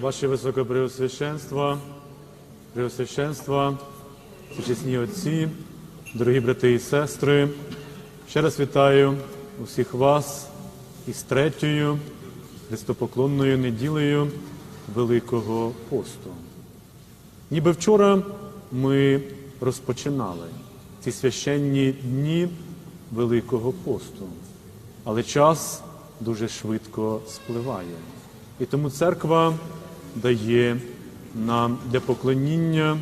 Ваше Високопреосвященство, Преосвященство, чесні отці, дорогі брати і сестри, ще раз вітаю усіх вас із третьою христопоклонною неділею Великого посту. Ніби вчора ми розпочинали ці священні дні Великого посту, але час дуже швидко спливає. І тому церква дає нам для поклоніння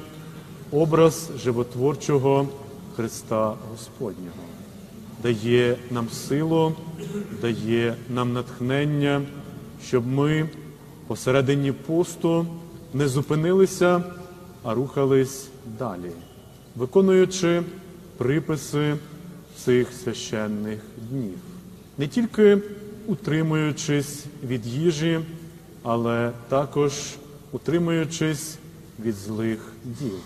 образ животворчого Христа Господнього, дає нам силу, дає нам натхнення, щоб ми посередині посту не зупинилися, а рухались далі, виконуючи приписи цих священних днів, не тільки утримуючись від їжі, але також утримуючись від злих діл.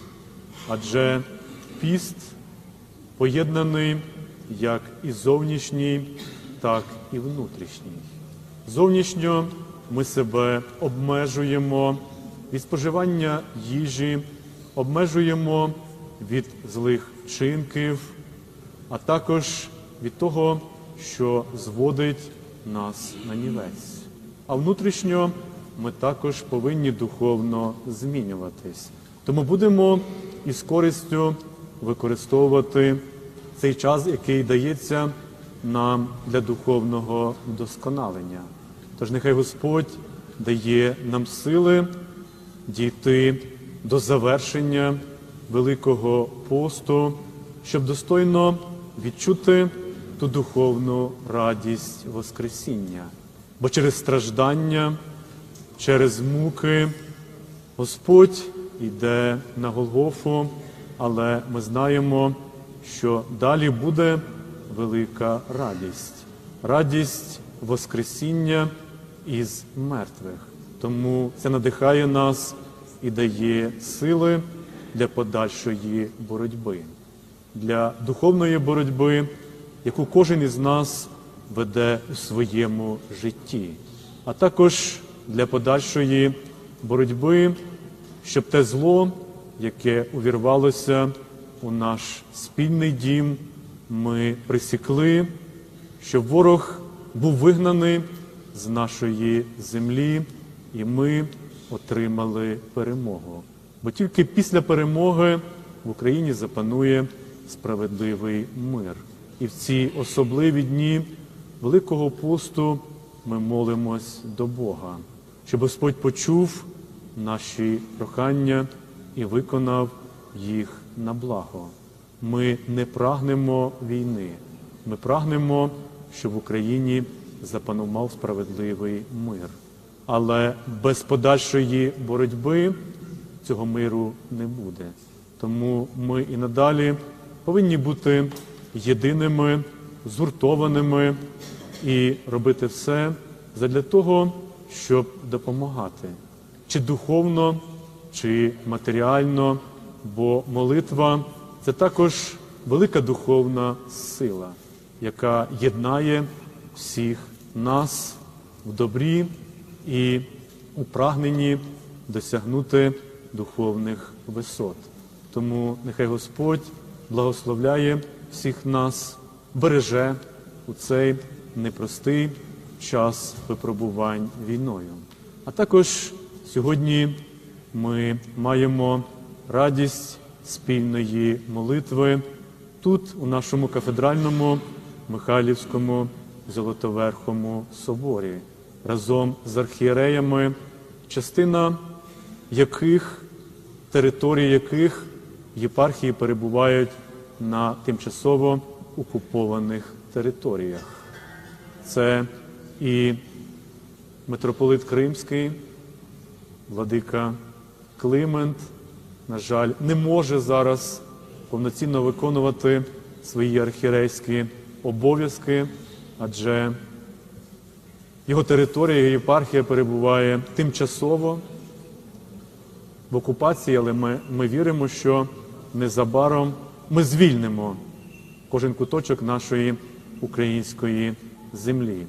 Адже піст поєднаний як і зовнішній, так і внутрішній. Зовнішньо ми себе обмежуємо від споживання їжі, обмежуємо від злих чинків, а також від того, що зводить нас на нівець. А внутрішньо ми також повинні духовно змінюватись. Тому будемо із користю використовувати цей час, який дається нам для духовного вдосконалення. Тож нехай Господь дає нам сили дійти до завершення Великого посту, щоб достойно відчути ту духовну радість Воскресіння. Бо через страждання, через муки Господь йде на Голгофу, але ми знаємо, що далі буде велика радість, радість Воскресіння із мертвих. Тому це надихає нас і дає сили для подальшої боротьби, для духовної боротьби, яку кожен із нас веде у своєму житті, а також для подальшої боротьби, щоб те зло, яке увірвалося у наш спільний дім, ми присікли, щоб ворог був вигнаний з нашої землі, і ми отримали перемогу. Бо тільки після перемоги в Україні запанує справедливий мир. І в ці особливі дні Великого посту ми молимось до Бога, щоб Господь почув наші прохання і виконав їх на благо. Ми не прагнемо війни, ми прагнемо, щоб в Україні запанував справедливий мир. Але без подальшої боротьби цього миру не буде. Тому ми і надалі повинні бути єдиними, згуртованими і робити все задля того, щоб допомагати, чи духовно, чи матеріально, бо молитва це також велика духовна сила, яка єднає всіх нас в добрі і у прагненні досягнути духовних висот. Тому нехай Господь благословляє всіх нас, береже у цей непростий час випробувань війною. А також сьогодні ми маємо радість спільної молитви тут, у нашому кафедральному Михайлівському Золотоверхому соборі, разом з архієреями, частина яких, території яких єпархії перебувають на тимчасово окупованих територіях. Це і митрополит Кримський, владика Климент, на жаль, не може зараз повноцінно виконувати свої архірейські обов'язки, адже його територія, його єпархія перебуває тимчасово в окупації, але ми, ми віримо, що незабаром ми звільнимо кожен куточок нашої української землі.